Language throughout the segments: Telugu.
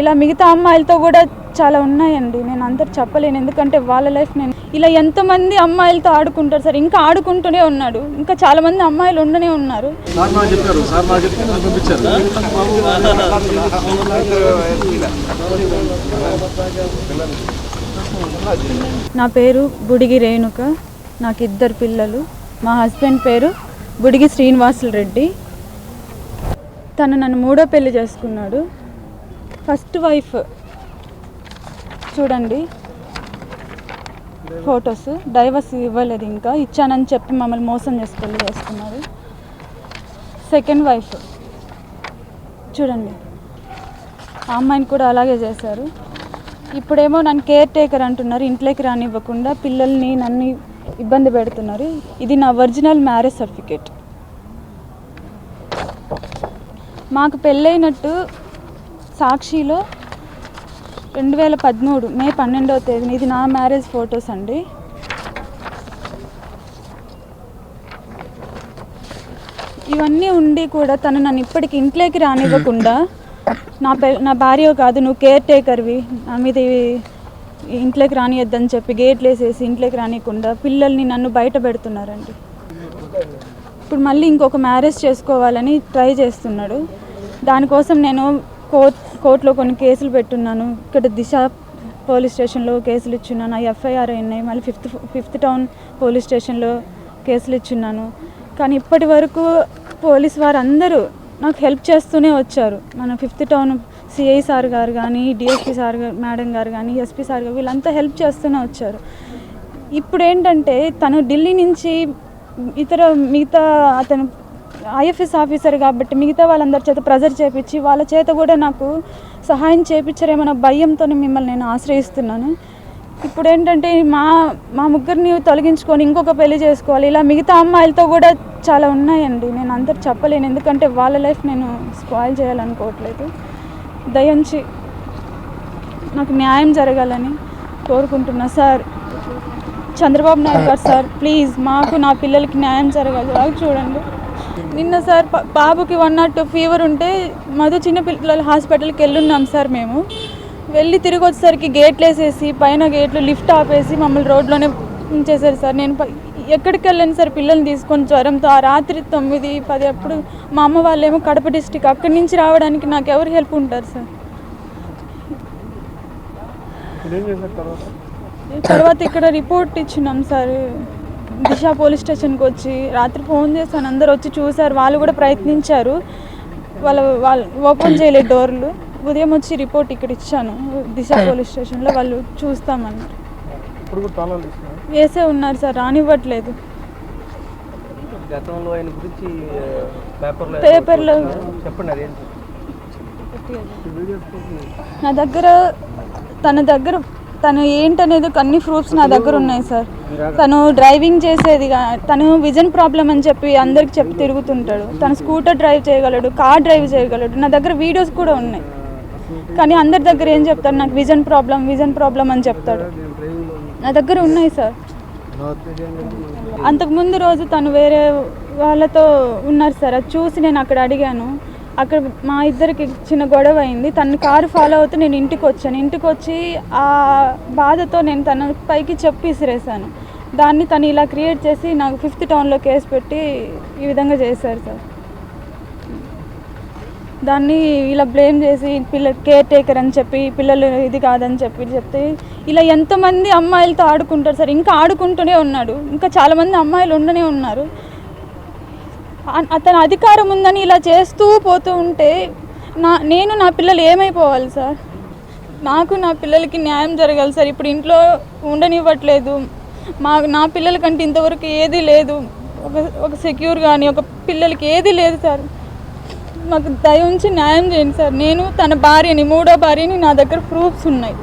ఇలా మిగతా అమ్మాయిలతో కూడా చాలా ఉన్నాయండి. నేను అందరు చెప్పలేను. ఎందుకంటే వాళ్ళ లైఫ్ నేను ఇలా ఎంతమంది అమ్మాయిలతో ఆడుకుంటారు సార్. ఇంకా ఆడుకుంటూనే ఉన్నాడు. ఇంకా చాలా మంది అమ్మాయిలు ఉండనే ఉన్నారు. నా పేరు బుడిగి రేణుక. నాకు ఇద్దరు పిల్లలు. మా హస్బెండ్ పేరు బుడిగి శ్రీనివాసులు రెడ్డి. తను నన్ను మూడో పెళ్ళి చేసుకున్నాడు. First wife. చూడండి. ఫొటోస్. డైవర్స్ ఇవ్వలేదు ఇంకా. ఇచ్చానని చెప్పి మమ్మల్ని మోసం చేసి పెళ్ళి చేస్తున్నారు సెకండ్ వైఫ్. చూడండి. ఆ అమ్మాయిని కూడా అలాగే చేశారు. ఇప్పుడేమో నన్ను కేర్ టేకర్ అంటున్నారు. ఇంట్లోకి రానివ్వకుండా పిల్లల్ని నన్ను ఇబ్బంది పెడుతున్నారు. ఇది నా ఒరిజినల్ మ్యారేజ్ సర్టిఫికేట్. మాకు పెళ్ళైనట్టు సాక్షిలో రెండు వేల పదమూడు మే పన్నెండవ తేదీన. ఇది నా మ్యారేజ్ ఫొటోస్ అండి. ఇవన్నీ ఉండి కూడా తను నన్ను ఇప్పటికి ఇంట్లోకి రానివ్వకుండా నా పే నా భార్య కాదు నువ్వు కేర్ టేకర్వి నా మీద ఇంట్లోకి రానియద్దని చెప్పి గేట్లు వేసేసి ఇంట్లోకి రానియకుండా పిల్లల్ని నన్ను బయట పెడుతున్నారండి. ఇప్పుడు మళ్ళీ ఇంకొక మ్యారేజ్ చేసుకోవాలని ట్రై చేస్తున్నాడు. దానికోసం నేను కోర్ట్ కోర్టులో కొన్ని కేసులు పెట్టున్నాను. ఇక్కడ దిశ పోలీస్ స్టేషన్లో కేసులు ఇచ్చున్నాను. అవి ఎఫ్ఐఆర్ అయినాయి. మళ్ళీ ఫిఫ్త్ ఫిఫ్త్ టౌన్ పోలీస్ స్టేషన్లో కేసులు ఇచ్చున్నాను. కానీ ఇప్పటి వరకు పోలీస్ వారు అందరూ నాకు హెల్ప్ చేస్తూనే వచ్చారు. మన ఫిఫ్త్ టౌన్ సిఐ సార్ గారు కానీ డిఎస్పి సార్ గారు మేడం గారు కానీ ఎస్పీ సార్ గారు వీళ్ళంతా హెల్ప్ చేస్తూనే వచ్చారు. ఇప్పుడు ఏంటంటే తను ఢిల్లీ నుంచి ఇతర మిగతా అతను ఐఎఫ్ఎస్ ఆఫీసర్ కాబట్టి మిగతా వాళ్ళందరి చేత ప్రెజర్ చేపించి వాళ్ళ చేత కూడా నాకు సహాయం చేపించారేమన్న భయంతో మిమ్మల్ని నేను ఆశ్రయిస్తున్నాను. ఇప్పుడు ఏంటంటే మా మా ముగ్గురిని తొలగించుకొని ఇంకొక పెళ్ళి చేసుకోవాలి. ఇలా మిగతా అమ్మాయిలతో కూడా చాలా ఉన్నాయండి. నేను అందరు చెప్పలేను. ఎందుకంటే వాళ్ళ లైఫ్ నేను స్పాయిల్ చేయాలనుకోవట్లేదు. దయించి నాకు న్యాయం జరగాలని కోరుకుంటున్నా sir. Chandrababu Naidu garu sir please మాకు నా పిల్లలకి న్యాయం జరగాలి. చూడండి. నిన్న సార్ బాబుకి వన్ నాట్ టూ ఫీవర్ ఉంటే మధు చిన్న పిల్లల హాస్పిటల్కి వెళ్ళున్నాం సార్ మేము. వెళ్ళి తిరిగి వచ్చేసరికి గేట్లు వేసేసి పైన గేట్లు లిఫ్ట్ ఆపేసి మమ్మల్ని రోడ్లోనే ఉంచేశారు సార్. నేను ఎక్కడికి వెళ్ళాను సార్ పిల్లల్ని తీసుకొని జ్వరంతో. ఆ రాత్రి తొమ్మిది పది అప్పుడు మా అమ్మ వాళ్ళేమో కడప డిస్టిక్ అక్కడి నుంచి రావడానికి నాకు ఎవరు హెల్ప్ ఉంటారు సార్? తర్వాత? ఇక్కడ రిపోర్ట్ ఇచ్చినాం సార్. దిశ పోలీస్ స్టేషన్కి వచ్చి రాత్రి ఫోన్ చేశాను. అందరు వచ్చి చూశారు. వాళ్ళు కూడా ప్రయత్నించారు. వాళ్ళ వాళ్ళు ఓపెన్ చేయలేదు డోర్లు. ఉదయం వచ్చి రిపోర్ట్ ఇక్కడ ఇచ్చాను. దిశ పోలీస్ స్టేషన్లో వాళ్ళు చూస్తామన్నారు వేసే ఉన్నారు సార్. రానివ్వట్లేదు. గతంలో ఆయన గురించి పేపర్లో పేపర్లో చెప్పండి అదేంటి? నా దగ్గర తన దగ్గర తను ఏంటనేది అన్ని ప్రూఫ్స్ నా దగ్గర ఉన్నాయి సార్. తను డ్రైవింగ్ చేసేది తను విజన్ ప్రాబ్లం అని చెప్పి అందరికి చెప్పి తిరుగుతుంటాడు. తను స్కూటర్ డ్రైవ్ చేయగలడు కార్ డ్రైవ్ చేయగలడు నా దగ్గర వీడియోస్ కూడా ఉన్నాయి. కానీ అందరి దగ్గర ఏం చెప్తాడు? నాకు విజన్ ప్రాబ్లం విజన్ ప్రాబ్లం అని చెప్తాడు. నా దగ్గర ఉన్నాయి సార్. అంతకుముందు రోజు తను వేరే వాళ్ళతో ఉన్నారు సార్. అది చూసి నేను అక్కడ అడిగాను. అక్కడ మా ఇద్దరికి చిన్న గొడవ అయింది. తన కారు ఫాలో అవుతూ నేను ఇంటికి వచ్చాను. ఇంటికి వచ్చి ఆ బాధతో నేను తన పైకి చెప్పి విసిరేసాను దాన్ని తను ఇలా క్రియేట్ చేసి నాకు ఫిఫ్త్ టౌన్లో కేసు పెట్టి ఈ విధంగా చేశారు సార్. దాన్ని ఇలా బ్లేమ్ చేసి పిల్ల కేర్ టేకర్ అని చెప్పి పిల్లలు ఇది కాదని చెప్పి చెప్తే ఇలా ఎంతమంది అమ్మాయిలతో ఆడుకుంటారు సార్. ఇంకా ఆడుకుంటూనే ఉన్నాడు. ఇంకా చాలామంది అమ్మాయిలు ఉండనే ఉన్నారు. అతని అధికారం ఉందని ఇలా చేస్తూ పోతూ ఉంటే నా నేను నా పిల్లలు ఏమైపోవాలి సార్? నాకు నా పిల్లలకి న్యాయం జరగాలి సార్. ఇప్పుడు ఇంట్లో ఉండనివ్వట్లేదు. మా నా పిల్లలకంటే ఇంతవరకు ఏదీ లేదు. ఒక ఒక సెక్యూర్ కానీ ఒక పిల్లలకి ఏదీ లేదు సార్. మాకు దయ ఉంచి న్యాయం చేయండి సార్. నేను తన భార్యని మూడో భార్యని నా దగ్గర ప్రూఫ్స్ ఉన్నాయి.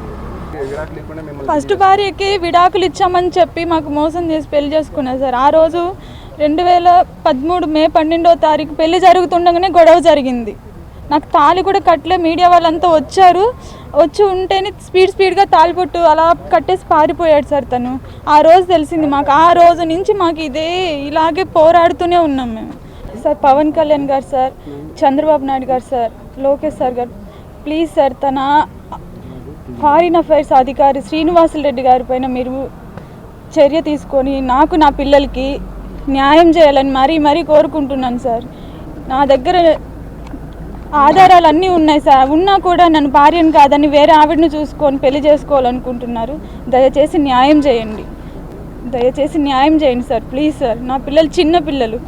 ఫస్ట్ భార్యకి విడాకులు ఇచ్చామని చెప్పి మాకు మోసం చేసి పెళ్ళి చేసుకున్నారు సార్. ఆ రోజు రెండు వేల పదమూడు మే పన్నెండో తారీఖు పెళ్ళి జరుగుతుండగానే గొడవ జరిగింది. నాకు తాళి కూడా కట్టలే మీడియా వాళ్ళంతా వచ్చారు. వచ్చి ఉంటేనే స్పీడ్ స్పీడ్గా తాలిపొట్టు అలా కట్టేసి పారిపోయాడు సార్ తను. ఆ రోజు తెలిసింది మాకు. ఆ రోజు నుంచి మాకు ఇదే ఇలాగే పోరాడుతూనే ఉన్నాం మేము. సార్ పవన్ కళ్యాణ్ గారు sir Chandrababu Naidu garu sir Lokesh sir garu please sir తన ఫారిన్ అఫైర్స్ అధికారి శ్రీనివాసులు రెడ్డి గారి పైన మీరు చర్య తీసుకొని నాకు నా పిల్లలకి న్యాయం చేయాలని మరీ మరీ కోరుకుంటున్నాను సార్. నా దగ్గర ఆధారాలు అన్నీ ఉన్నాయి సార్. ఉన్నా కూడా నన్ను భార్యను కాదని వేరే ఆవిడని చూసుకొని పెళ్ళి చేసుకోవాలనుకుంటున్నారు. దయచేసి న్యాయం చేయండి. దయచేసి న్యాయం చేయండి సార్. Please sir. నా పిల్లలు చిన్న పిల్లలు.